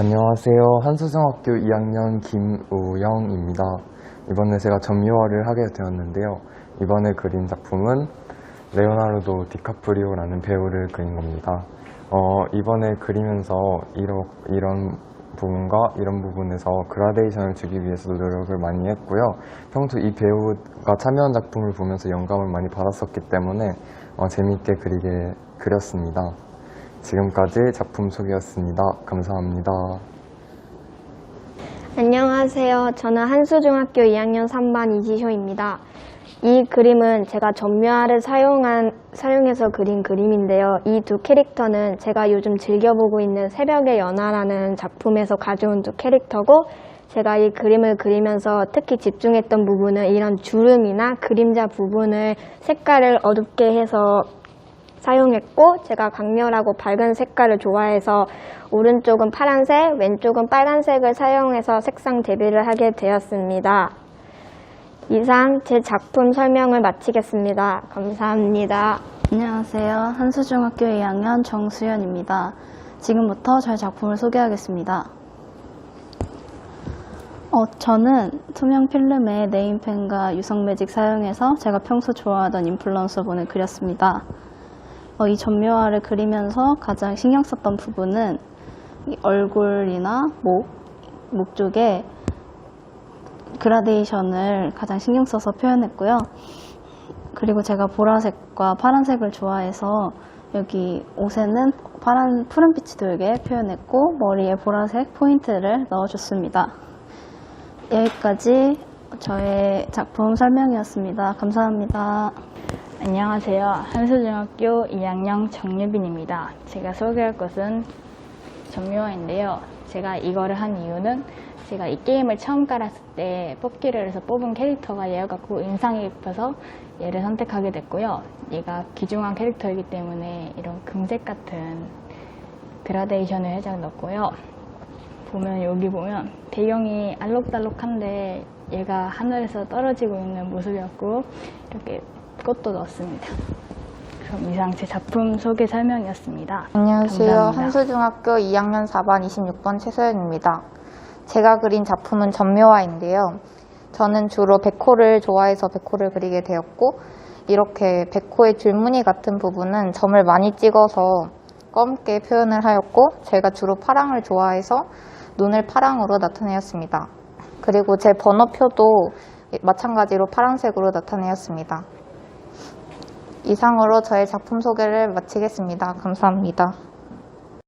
안녕하세요. 한수중학교 2학년 김우영입니다. 이번에 제가 전미화를 하게 되었는데요. 이번에 그린 작품은 레오나르도 디카프리오라는 배우를 그린 겁니다. 어, 이번에 그리면서 이러, 이런 부분과 이런 부분에서 그라데이션을 주기 위해서도 노력을 많이 했고요. 평소 이 배우가 참여한 작품을 보면서 영감을 많이 받았었기 때문에 어, 재미있게 그리게 그렸습니다. 지금까지 작품 소개였습니다. 감사합니다. 안녕하세요. 저는 한수중학교 2학년 3반 이지효입니다. 이 그림은 제가 전묘화를 사용한, 사용해서 그린 그림인데요. 이 두 캐릭터는 제가 요즘 즐겨보고 있는 새벽의 연화라는 작품에서 가져온 두 캐릭터고, 제가 이 그림을 그리면서 특히 집중했던 부분은 이런 주름이나 그림자 부분을 색깔을 어둡게 해서 사용했고 제가 강렬하고 밝은 색깔을 좋아해서 오른쪽은 파란색, 왼쪽은 빨간색을 사용해서 색상 대비를 하게 되었습니다. 이상 제 작품 설명을 마치겠습니다. 감사합니다. 안녕하세요. 한수중학교 2학년 정수연입니다. 지금부터 저의 작품을 소개하겠습니다. 어, 저는 투명 필름에 네임펜과 유성 매직 사용해서 제가 평소 좋아하던 인플루언서분을 그렸습니다. 어, 이 전묘화를 그리면서 가장 신경 썼던 부분은 이 얼굴이나 목, 목 쪽에 그라데이션을 가장 신경 써서 표현했고요. 그리고 제가 보라색과 파란색을 좋아해서 여기 옷에는 파란 푸른빛이 돌게 표현했고 머리에 보라색 포인트를 넣어줬습니다. 여기까지 저의 작품 설명이었습니다. 감사합니다. 안녕하세요. 한수중학교 2학년 정유빈입니다. 제가 소개할 것은 전묘화인데요. 제가 이거를 한 이유는 제가 이 게임을 처음 깔았을 때 뽑기를 해서 뽑은 캐릭터가 얘여 갖고 인상이 깊어서 얘를 선택하게 됐고요. 얘가 귀중한 캐릭터이기 때문에 이런 금색 같은 그라데이션을 살짝 넣었고요. 보면 여기 보면 배경이 알록달록한데 얘가 하늘에서 떨어지고 있는 모습이었고 이렇게 꽃도 넣었습니다. 그럼 이상 제 작품 소개 설명이었습니다. 안녕하세요. 감사합니다. 한수중학교 2학년 4반 26번 최소연입니다. 제가 그린 작품은 전묘화인데요. 저는 주로 백호를 좋아해서 백호를 그리게 되었고 이렇게 백호의 줄무늬 같은 부분은 점을 많이 찍어서 검게 표현을 하였고 제가 주로 파랑을 좋아해서 눈을 파랑으로 나타내었습니다. 그리고 제 번호표도 마찬가지로 파란색으로 나타내었습니다. 이상으로 저의 작품 소개를 마치겠습니다. 감사합니다.